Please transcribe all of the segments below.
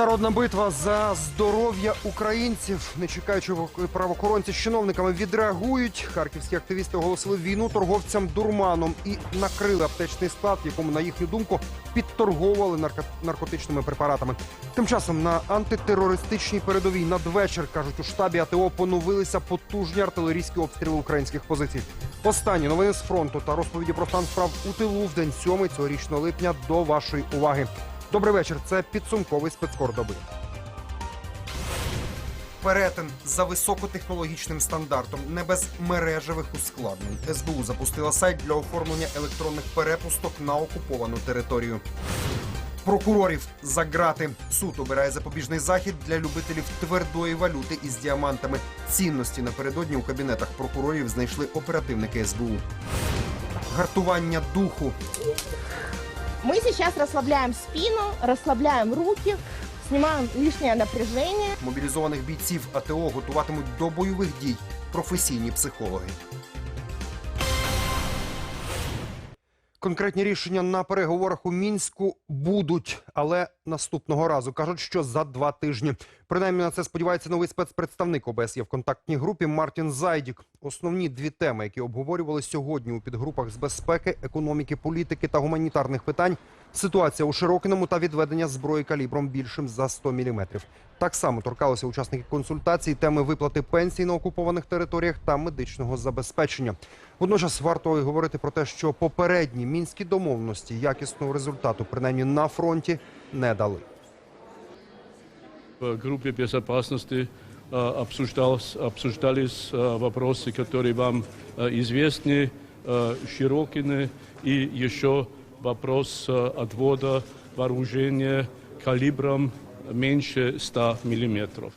Народна битва за здоров'я українців. Не чекаючи правоохоронці з чиновниками відреагують. Харківські активісти оголосили війну торговцям дурманом і накрили аптечний склад, в якому, на їхню думку, підторговували нарко- наркотичними препаратами. Тим часом на антитерористичній передовій надвечір кажуть у штабі АТО поновилися потужні артилерійські обстріли українських позицій. Останні новини з фронту та розповіді про стан справ у тилу в день 7 цьогорічного липня до вашої уваги. Добрий вечір. Це підсумковий спецкор доби. Перетин за високотехнологічним стандартом, не без мережевих ускладнень. СБУ запустила сайт для оформлення електронних перепусток на окуповану територію. Прокурорів за грати. Суд обирає запобіжний захід для любителів твердої валюти із діамантами. Цінності напередодні у кабінетах прокурорів знайшли оперативники СБУ. Гартування духу. Мы сейчас расслабляем спину, расслабляем руки, снимаем лишнее напряжение. Мобілізованих бійців АТО готуватимуть до бойових дій професійні психологи. Конкретні рішення на переговорах у мінську будуть, але наступного разу кажуть, що за два тижні. Принаймні на це сподівається новий спецпредставник ОБСЄ в контактній групі Мартін Зайдік. Основні дві теми, які обговорювали сьогодні у підгрупах з безпеки, економіки, політики та гуманітарних питань. Ситуація у Широкиному та відведення зброї калібром більшим за 100 мм. Так само торкалися учасники консультацій теми виплати пенсій на окупованих територіях та медичного забезпечення. Водночас варто і говорити про те, що попередні мінські домовленості якісного результату, принаймні на фронті, не дали В группе безопасности э, обсуждалось- обсуждались э, вопросы, которые вам э, известны, э, Широкины и еще вопрос э, отвода вооружения калибром меньше 100 миллиметров.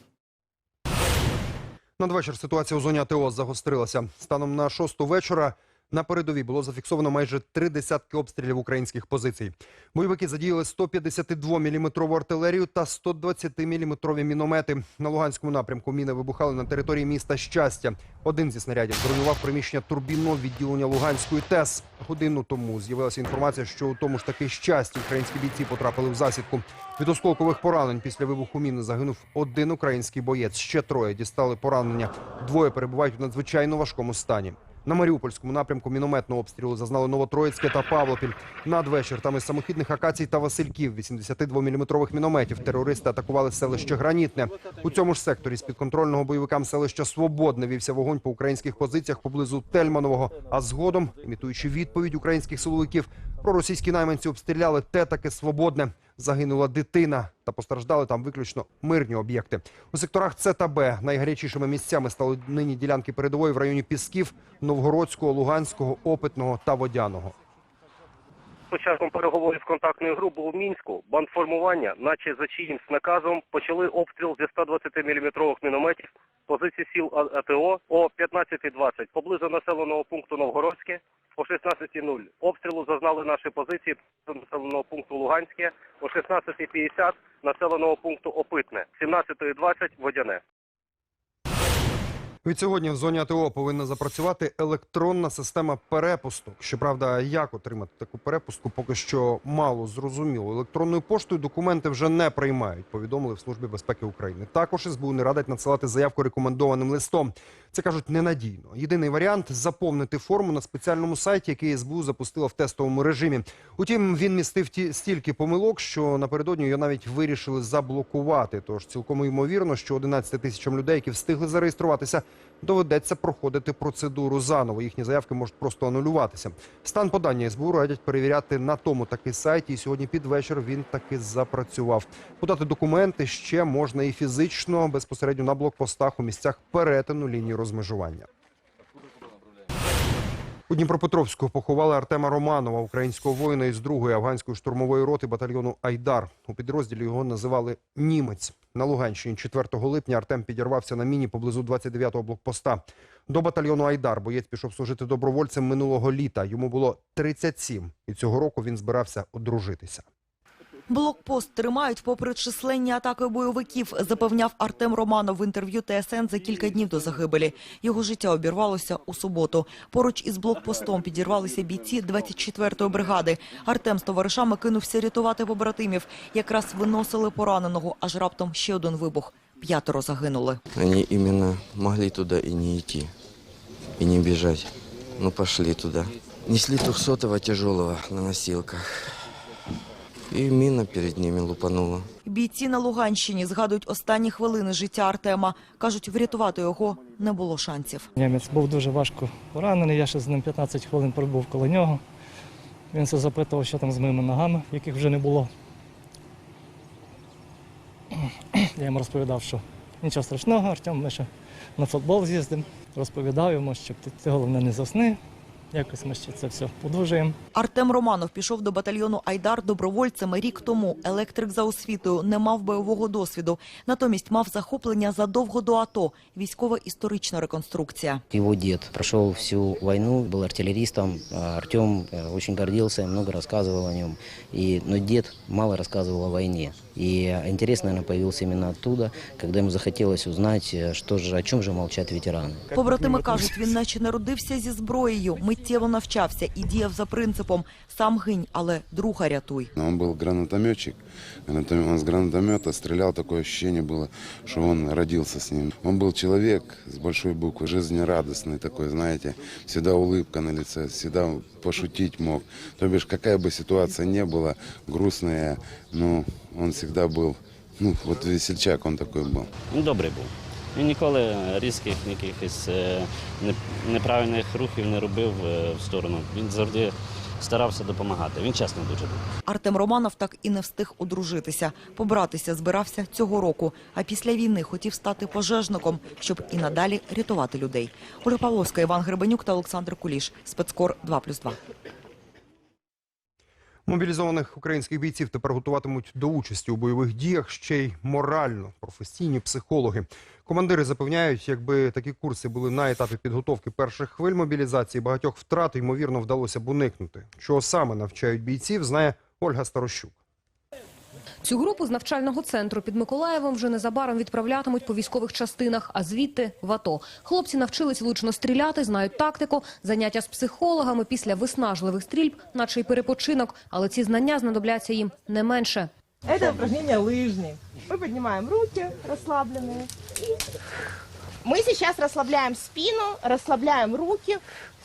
Надвечір ситуація у зоні АТО загострилася. Станом на шосту вечора на передовій було зафіксовано майже три десятки обстрілів українських позицій. Бойовики задіяли 152-мм артилерію та 120-мм міномети. На Луганському напрямку міни вибухали на території міста Щастя. Один зі снарядів зруйнував приміщення турбінного відділення Луганської ТЕС. Годину тому з'явилася інформація, що у тому ж таки щасті українські бійці потрапили в засідку. Від осколкових поранень після вибуху міни загинув один український боєць. Ще троє дістали поранення. Двоє перебувають у надзвичайно важкому стані. На Маріупольському напрямку мінометного обстрілу зазнали Новотроїцьке та Павлопіль. Надвечір там із самохідних акацій та Васильків 82-мм мінометів терористи атакували селище Гранітне. У цьому ж секторі з підконтрольного бойовикам селища Свободне вівся вогонь по українських позиціях поблизу Тельманового. А згодом, імітуючи відповідь українських силовиків, проросійські найманці обстріляли те таке Свободне. Загинула дитина та постраждали там виключно мирні об'єкти. У секторах С та Б найгарячішими місцями стали нині ділянки передової в районі Пісків, Новгородського, Луганського, Опитного та Водяного. Початком переговорів контактної групи у Мінську бандформування, наче за чиїмсь наказом, почали обстріл зі 120-мм мінометів позиції сіл АТО о 15.20 поблизу населеного пункту Новгородське о 16.00. Обстрілу зазнали наші позиції населеного пункту Луганське о 16.50 населеного пункту Опитне, 17.20 Водяне. Від сьогодні в зоні АТО повинна запрацювати електронна система перепусток. Щоправда, як отримати таку перепустку, поки що мало зрозуміло. Електронною поштою документи вже не приймають. Повідомили в службі безпеки України. Також СБУ не радить надсилати заявку рекомендованим листом. Це кажуть ненадійно. Єдиний варіант заповнити форму на спеціальному сайті, який СБУ запустила в тестовому режимі. Утім, він містив ті стільки помилок, що напередодні його навіть вирішили заблокувати. Тож цілком ймовірно, що 11 тисячам людей, які встигли зареєструватися, доведеться проходити процедуру заново. Їхні заявки можуть просто анулюватися. Стан подання СБУ радять перевіряти на тому таки сайті. І сьогодні під вечір він таки запрацював. Подати документи ще можна і фізично безпосередньо на блокпостах у місцях перетину лінії розмежування. У Дніпропетровську поховали Артема Романова, українського воїна із другої афганської штурмової роти батальйону Айдар. У підрозділі його називали Німець. На Луганщині 4 липня Артем підірвався на міні поблизу 29-го блокпоста. До батальйону Айдар боєць пішов служити добровольцем минулого літа. Йому було 37, і цього року він збирався одружитися. Блокпост тримають попри численні атаки бойовиків, запевняв Артем Романов в інтерв'ю ТСН за кілька днів до загибелі. Його життя обірвалося у суботу. Поруч із блокпостом підірвалися бійці 24-ї бригади. Артем з товаришами кинувся рятувати побратимів. Якраз виносили пораненого, аж раптом ще один вибух. П'ятеро загинули. Они именно могли туда и не идти, и не бежать. Ну, пошли туда. Несли трехсотого тяжелого на носилках. И мина перед ними лупанула. Бійці на Луганщині згадують останні хвилини життя Артема. Кажуть, врятувати його не було шансів. Німець був дуже важко поранений, я ще з ним 15 хвилин пробув коло нього. Він все запитував, що там з моїми ногами, яких вже не було. Я йому розповідав, що нічого страшного, Артем, ми ще на футбол з'їздимо. Розповідав йому, що ти, ти головне не засни. Якось ми ще це все подужуємо. Артем Романов пішов до батальйону Айдар добровольцем рік тому. Електрик за освітою не мав бойового досвіду. Натомість мав захоплення задовго до АТО. Військова історична реконструкція. Его дед прошел всю войну, был артиллеристом. А Артем э, очень гордился, много рассказывал о нем. И, но дед мало рассказывал о войне. И интерес, наверное, появился именно оттуда, когда ему захотелось узнать, э, что же, о чем же молчат ветераны. Побратими кажуть, він наче народився зі зброєю, миттєво навчався і діяв за принципом «сам гинь, але друга рятуй». Он был гранатометчик. Гранатомет- Он с гранатомета стрелял, такое ощущение было, что он родился с ним. Он был человек с большой буквы, жизнерадостный такой, знаете, всегда улыбка на лице, всегда пошутить мог. То бишь, какая бы ситуация ни была, грустная, ну, он всегда был, ну, вот весельчак он такой был. Він добрий був. Він ніколи різких якихось е, неправильних рухів не робив е, в сторону. Він завжди старався допомагати. Він чесний дуже був. Артем Романов так і не встиг одружитися. Побратися збирався цього року, а після війни хотів стати пожежником, щоб і надалі рятувати людей. Оля Павловська, Іван Гребенюк та Олександр Куліш. Спецкор 2+,2. Мобілізованих українських бійців тепер готуватимуть до участі у бойових діях ще й морально, професійні психологи. Командири запевняють, якби такі курси були на етапі підготовки перших хвиль мобілізації, багатьох втрат ймовірно вдалося б уникнути. Чого саме навчають бійців, знає Ольга Старощук. Цю групу з навчального центру під Миколаєвом вже незабаром відправлятимуть по військових частинах, а звідти в АТО. Хлопці навчились влучно стріляти, знають тактику, заняття з психологами після виснажливих стрільб, наче й перепочинок, але ці знання знадобляться їм не менше. Это упражнение лыжни. Мы поднимаем руки расслабленные. Мы сейчас расслабляем спину, расслабляем руки,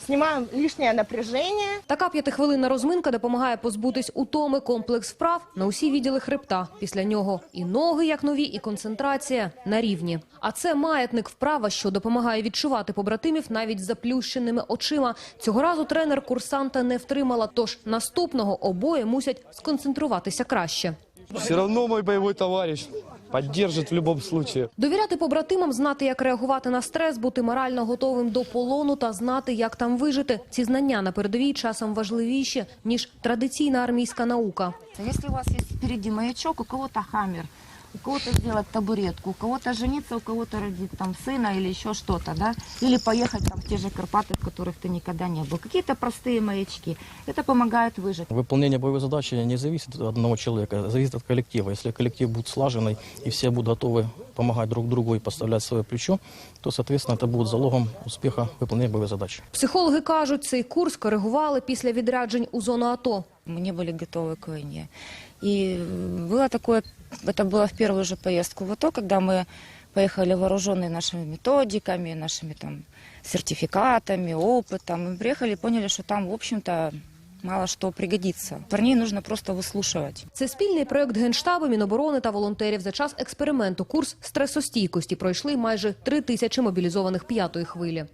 снимаем лишнее напряжение. Така п'ятихвилинна розминка допомагає позбутись утоми комплекс вправ на усі відділи хребта. Після нього і ноги як нові, і концентрація на рівні. А це маятник вправа, що допомагає відчувати побратимів навіть заплющеними очима. Цього разу тренер курсанта не втримала, тож наступного обоє мусять сконцентруватися краще. Все равно мой боевой товарищ поддержит в любом случае. Довіряти побратимам, знати, як реагувати на стрес, бути морально готовим до полону та знати, як там вижити. Ці знання на передовій часом важливіші, ніж традиційна армійська наука. Якщо у вас є спереді маячок, у кого-то хаммер, у кого-то сделать табуретку, у кого-то жениться, у кого-то родить там сына или еще что-то, да, или поехать там в те же Карпаты, в которых ты никогда не был. Какие-то простые маячки. Это помогает выжить. Выполнение боевой задачи не зависит от одного человека, а зависит от коллектива. Если коллектив будет слаженный и все будут готовы помогать друг другу и подставлять свое плечо, то, соответственно, это будет залогом успеха выполнения боевой задачи. Психологи кажуть, цей курс коригували після відряджень у зону АТО. Мы не были готовы к войне. И э, было такое, это было в первую же поездку в АТО, когда мы поехали вооруженные нашими методиками, нашими там сертификатами, опытом. Мы приехали и поняли, что там, в общем-то, мало что пригодится. Парней нужно просто выслушивать. Це спільний проект Генштабу, Міноборони та волонтерів. За час експерименту курс стресостійкості пройшли майже три тисячі мобілізованих п'ятої хвилі.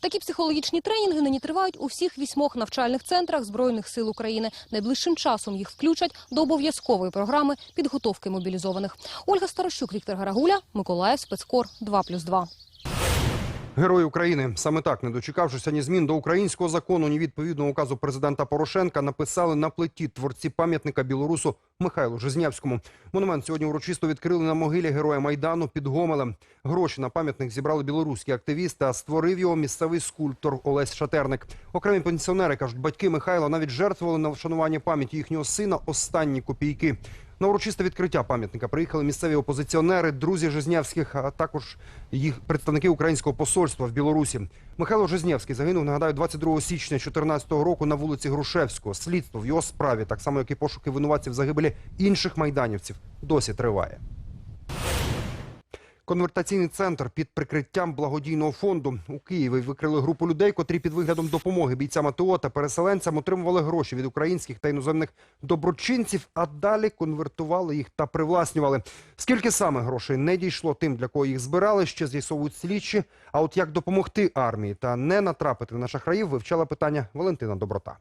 Такі психологічні тренінги нині тривають у всіх вісьмох навчальних центрах Збройних сил України. Найближчим часом їх включать до обов'язкової програми підготовки мобілізованих. Ольга Старощук, Віктор Гарагуля, Миколаїв, спецкор 2+,2. Герої України. Саме так, не дочекавшися ні змін до українського закону, ні відповідного указу президента Порошенка, написали на плиті творці пам'ятника білорусу Михайлу Жизнявському. Монумент сьогодні урочисто відкрили на могилі героя Майдану під Гомелем. Гроші на пам'ятник зібрали білоруські активісти, а створив його місцевий скульптор Олесь Шатерник. Окремі пенсіонери, кажуть, батьки Михайла навіть жертвували на вшанування пам'яті їхнього сина останні копійки. На урочисте відкриття пам'ятника приїхали місцеві опозиціонери, друзі Жизнявських, а також їх представники українського посольства в Білорусі. Михайло Жизнявський загинув, нагадаю, 22 січня 2014 року на вулиці Грушевського. Слідство в його справі, так само як і пошуки винуватців загибелі інших майданівців, досі триває. Конвертаційний центр під прикриттям благодійного фонду у Києві викрили групу людей, котрі під виглядом допомоги бійцям АТО та переселенцям отримували гроші від українських та іноземних доброчинців, а далі конвертували їх та привласнювали. Скільки саме грошей не дійшло тим, для кого їх збирали, ще з'ясовують слідчі. А от як допомогти армії та не натрапити на шахраїв, вивчала питання Валентина Доброта.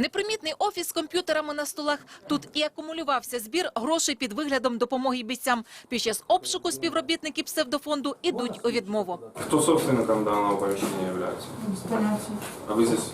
Непримітний офіс з комп'ютерами на столах. Тут і акумулювався збір грошей під виглядом допомоги бійцям. Під час обшуку співробітники псевдофонду ідуть у відмову. Хто собственником даного поміщення є? А вы здесь?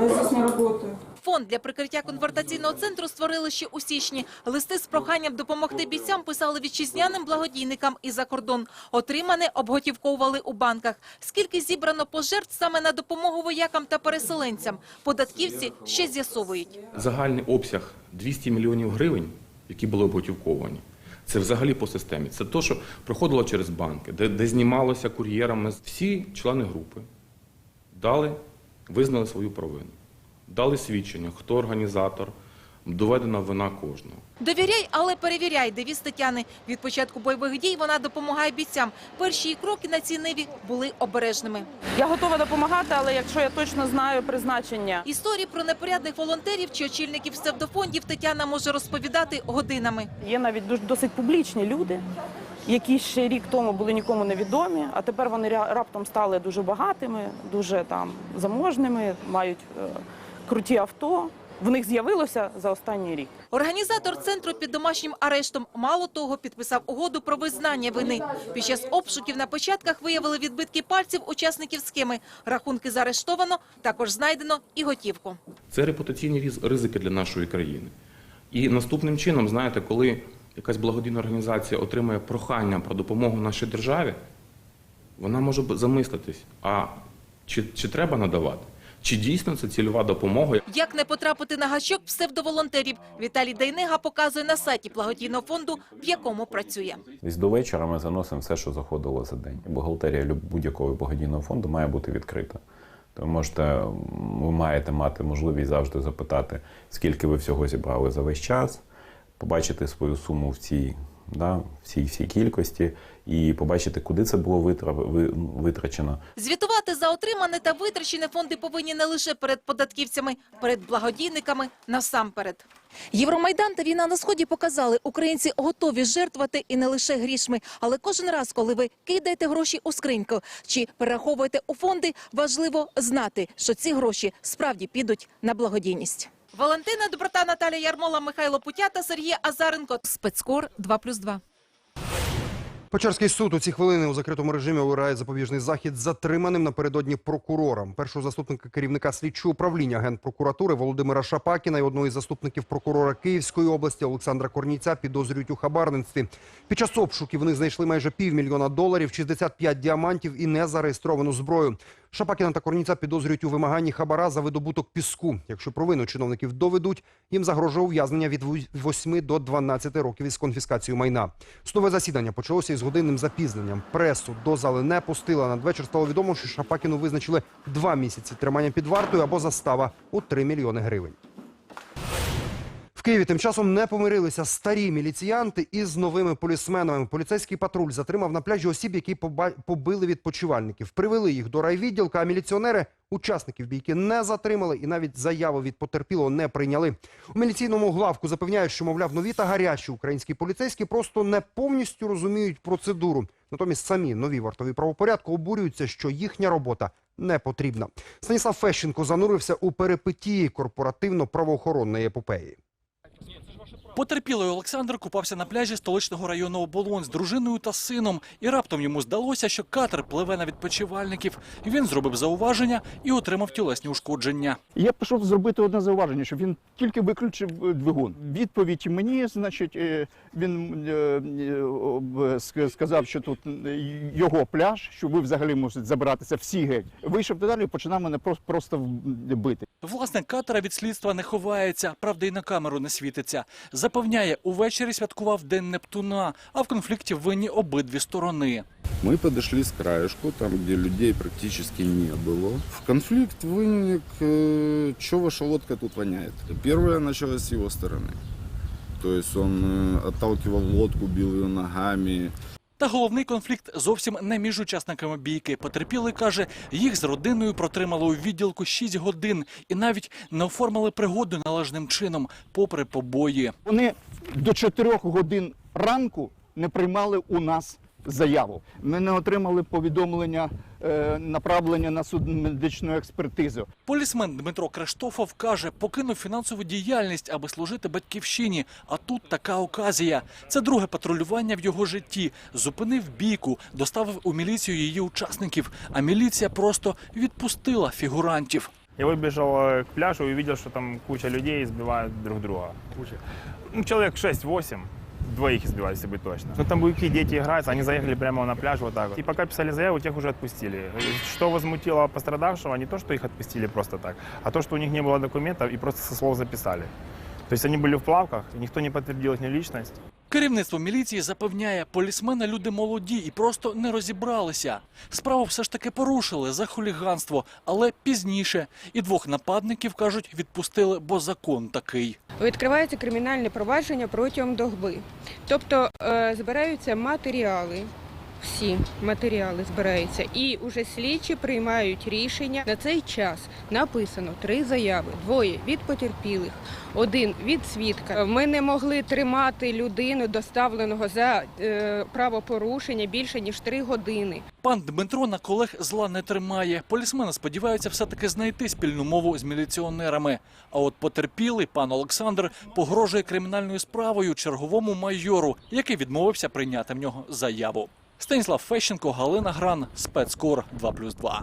Я здесь не работаю. Фонд для прикриття конвертаційного центру створили ще у січні. Листи з проханням допомогти бійцям писали вітчизняним благодійникам і за кордон. Отримане обготівковували у банках. Скільки зібрано пожертв саме на допомогу воякам та переселенцям? Податківці ще з'ясовують. Загальний обсяг 200 мільйонів гривень, які були готівковані. Це взагалі по системі. Це те, що проходило через банки, де, де знімалося кур'єрами. Всі члени групи дали, визнали свою провину, дали свідчення, хто організатор, доведена вина кожного. Довіряй, але перевіряй, девіз Тетяни. Від початку бойових дій вона допомагає бійцям. Перші її кроки на цій ниві були обережними. Я готова допомагати, але якщо я точно знаю призначення. Історії про непорядних волонтерів чи очільників псевдофондів Тетяна може розповідати годинами. Є навіть дуже- досить публічні люди, які ще рік тому були нікому не відомі, а тепер вони раптом стали дуже багатими, дуже там заможними, мають е, круті авто. В них з'явилося за останній рік. Організатор центру під домашнім арештом мало того підписав угоду про визнання вини. Під час обшуків на початках виявили відбитки пальців учасників схеми. Рахунки заарештовано, також знайдено і готівку. Це репутаційні ризики для нашої країни. І наступним чином, знаєте, коли якась благодійна організація отримує прохання про допомогу нашій державі, вона може б замислитись, а чи, чи треба надавати? Чи дійсно це цільова допомога? Як не потрапити на гачок псевдоволонтерів? Віталій Дейнега показує на сайті благодійного фонду, в якому працює. Десь до вечора ми заносимо все, що заходило за день. Бухгалтерія будь-якого благодійного фонду має бути відкрита. То можете, ви маєте мати можливість завжди запитати, скільки ви всього зібрали за весь час, побачити свою суму в цій, да, в цій всій кількості і побачити, куди це було витра- витрачено. Звітувати за отримане та витрачене фонди повинні не лише перед податківцями, перед благодійниками насамперед. Євромайдан та війна на сході показали, українці готові жертвувати і не лише грішми, але кожен раз, коли ви кидаєте гроші у скриньку чи перераховуєте у фонди, важливо знати, що ці гроші справді підуть на благодійність. Валентина Доброта, Наталія Ярмола, Михайло Путя та Сергій Азаренко. Спецкор 2+,2. Печерський суд у ці хвилини у закритому режимі обирає запобіжний захід затриманим напередодні прокурором. Першого заступника керівника слідчого управління Генпрокуратури Володимира Шапакіна і одного із заступників прокурора Київської області Олександра Корніця підозрюють у хабарництві. Під час обшуків вони знайшли майже півмільйона доларів, 65 діамантів і незареєстровану зброю. Шапакіна та Корніця підозрюють у вимаганні хабара за видобуток піску. Якщо провину чиновників доведуть, їм загрожує ув'язнення від 8 до 12 років із конфіскацією майна. Судове засідання почалося із годинним запізненням. Пресу до зали не пустила. Надвечір стало відомо, що Шапакіну визначили два місяці тримання під вартою або застава у 3 мільйони гривень. Києві тим часом не помирилися старі міліціянти із новими полісменами. Поліцейський патруль затримав на пляжі осіб, які побили відпочивальників. Привели їх до райвідділка, а міліціонери учасників бійки не затримали і навіть заяву від потерпілого не прийняли. У міліційному главку запевняють, що, мовляв, нові та гарячі українські поліцейські просто не повністю розуміють процедуру. Натомість самі нові вартові правопорядку обурюються, що їхня робота не потрібна. Станіслав Фещенко занурився у перипетії корпоративно-правоохоронної епопеї. Потерпілий Олександр купався на пляжі столичного району Оболонь з дружиною та сином, і раптом йому здалося, що катер пливе на відпочивальників. Він зробив зауваження і отримав тілесні ушкодження. Я пішов зробити одне зауваження, що він тільки виключив е, двигун. Відповідь мені, значить, е, він е, сказав, що тут його пляж, що ви взагалі можете забиратися всі геть. Вийшов далі і починав мене просто, бити. Власник катера від слідства не ховається, правда, і на камеру не світиться. Запевняє, увечері святкував День Нептуна, а в конфлікті винні обидві сторони. Мы подошли с краешку, там, где людей практически не было. В конфликт вынник, э, чё ваша лодка тут воняет. Первое началось с его стороны. То есть он э, отталкивал лодку, бил ее ногами. та головний конфлікт зовсім не між учасниками бійки. Потерпілий каже, їх з родиною протримали у відділку 6 годин і навіть не оформили пригоду належним чином, попри побої. Вони до 4 годин ранку не приймали у нас заяву. Ми не отримали повідомлення е, направлення на судмедичну експертизу. Полісмен Дмитро Криштофов каже, покинув фінансову діяльність, аби служити батьківщині. А тут така оказія. Це друге патрулювання в його житті. Зупинив бійку, доставив у міліцію її учасників. А міліція просто відпустила фігурантів. Я выбежал э, к пляжу и увидел, что там куча людей избивают друг друга. Куча. Ну, человек 6-8 Двоих избивали, если быть точно. Ну, там буйки, дети играются, они заехали прямо на пляж вот так вот. И пока писали заяву, тех уже отпустили. Что возмутило пострадавшего, не то, что их отпустили просто так, а то, что у них не было документов и просто со слов записали. То есть они были в плавках, и никто не подтвердил их личность. Керівництво міліції запевняє, полісмени люди молоді і просто не розібралися. Справу все ж таки порушили за хуліганство, але пізніше. І двох нападників кажуть, відпустили, бо закон такий. Відкривається кримінальне провадження протягом доби. Тобто е, збираються матеріали, всі матеріали збираються, і вже слідчі приймають рішення. На цей час написано три заяви: двоє від потерпілих, один від свідка. Ми не могли тримати людину, доставленого за е, правопорушення більше ніж три години. Пан Дмитро на колег зла не тримає. Полісмени сподіваються все-таки знайти спільну мову з міліціонерами. А от потерпілий пан Олександр погрожує кримінальною справою черговому майору, який відмовився прийняти в нього заяву. Станіслав Фещенко, Галина Гран, спецкор 2+,2.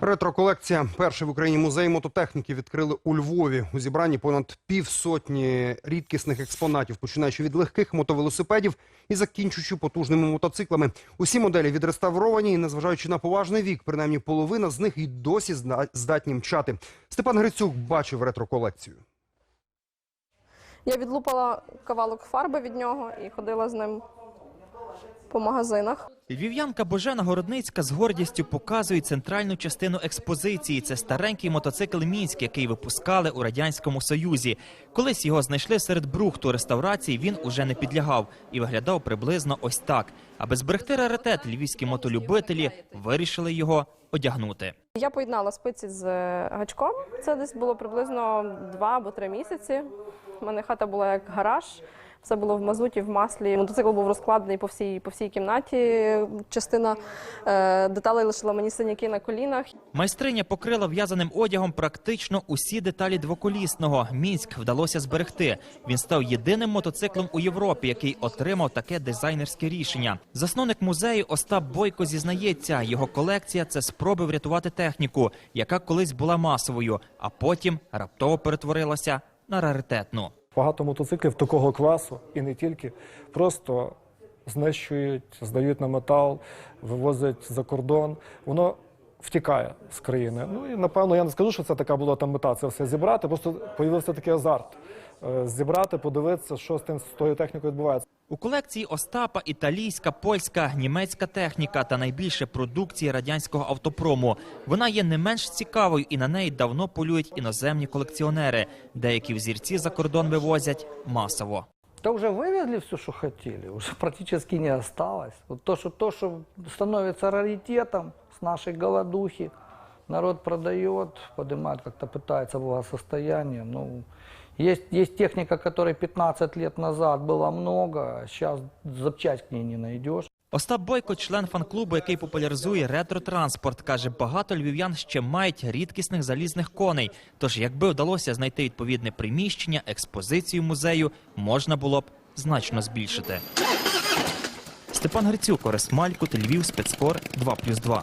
Ретро-колекція. Перший в Україні музей мототехніки відкрили у Львові. У зібранні понад півсотні рідкісних експонатів, починаючи від легких мотовелосипедів і закінчуючи потужними мотоциклами. Усі моделі відреставровані, і незважаючи на поважний вік, принаймні половина з них і досі здатні мчати. Степан Грицюк бачив ретро-колекцію. Я відлупала кавалок фарби від нього і ходила з ним по магазинах. Львів'янка Божена Городницька з гордістю показує центральну частину експозиції. Це старенький мотоцикл Мінськ, який випускали у радянському союзі. Колись його знайшли серед брухту реставрації. Він уже не підлягав і виглядав приблизно ось так. Аби зберегти раритет, львівські мотолюбителі вирішили його одягнути. Я поєднала спиці з е, гачком. Це десь було приблизно два або три місяці. У мене хата була як гараж. Все було в мазуті, в маслі. Мотоцикл був розкладений по всій, по всій кімнаті. Частина е, деталей лишила мені синяки на колінах. Майстриня покрила в'язаним одягом практично усі деталі двоколісного. Мінськ вдалося зберегти. Він став єдиним мотоциклом у Європі, який отримав таке дизайнерське рішення. Засновник музею Остап Бойко зізнається, його колекція це спроби врятувати техніку, яка колись була масовою, а потім раптово перетворилася на раритетну. Багато мотоциклів такого класу і не тільки просто знищують, здають на метал, вивозять за кордон. Воно втікає з країни. Ну і напевно я не скажу, що це така була там мета. Це все зібрати. Просто появився такий азарт. Е, Зібрати, подивитися, що з тим з тою технікою відбувається. У колекції Остапа італійська, польська, німецька техніка та найбільше продукції радянського автопрому. Вона є не менш цікавою і на неї давно полюють іноземні колекціонери. Деякі взірці за кордон вивозять масово. Да уже вывезли все, что хотели, уже практически не осталось. То, что, то, что становится раритетом с нашей голодухи, народ продает, поднимает, как-то пытается благосостояние. Ну, есть, есть техника, которой 15 лет назад было много, сейчас запчасть к ней не найдешь. Остап Бойко, член фан-клубу, який популяризує ретро-транспорт, каже, багато львів'ян ще мають рідкісних залізних коней. Тож, якби вдалося знайти відповідне приміщення, експозицію музею, можна було б значно збільшити. Степан Грицюк, Орес Малькут, Львів, спецкор 2+,2.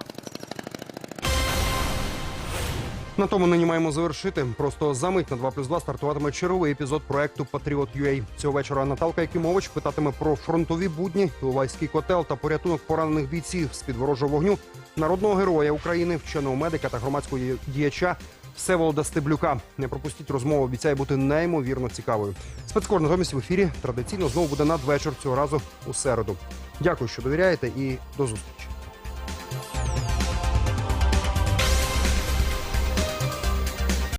На тому нині маємо завершити. Просто за мить на 2 плюс 2 стартуватиме черговий епізод проекту Патріот UA. Цього вечора Наталка Якимович питатиме про фронтові будні, Іловайський котел та порятунок поранених бійців з під ворожого вогню, народного героя України, вченого медика та громадського діяча Всеволода Стеблюка. Не пропустіть розмову. Обіцяє бути неймовірно цікавою. Спецкор натомість в ефірі традиційно знову буде надвечір цього разу у середу. Дякую, що довіряєте, і до зустрічі.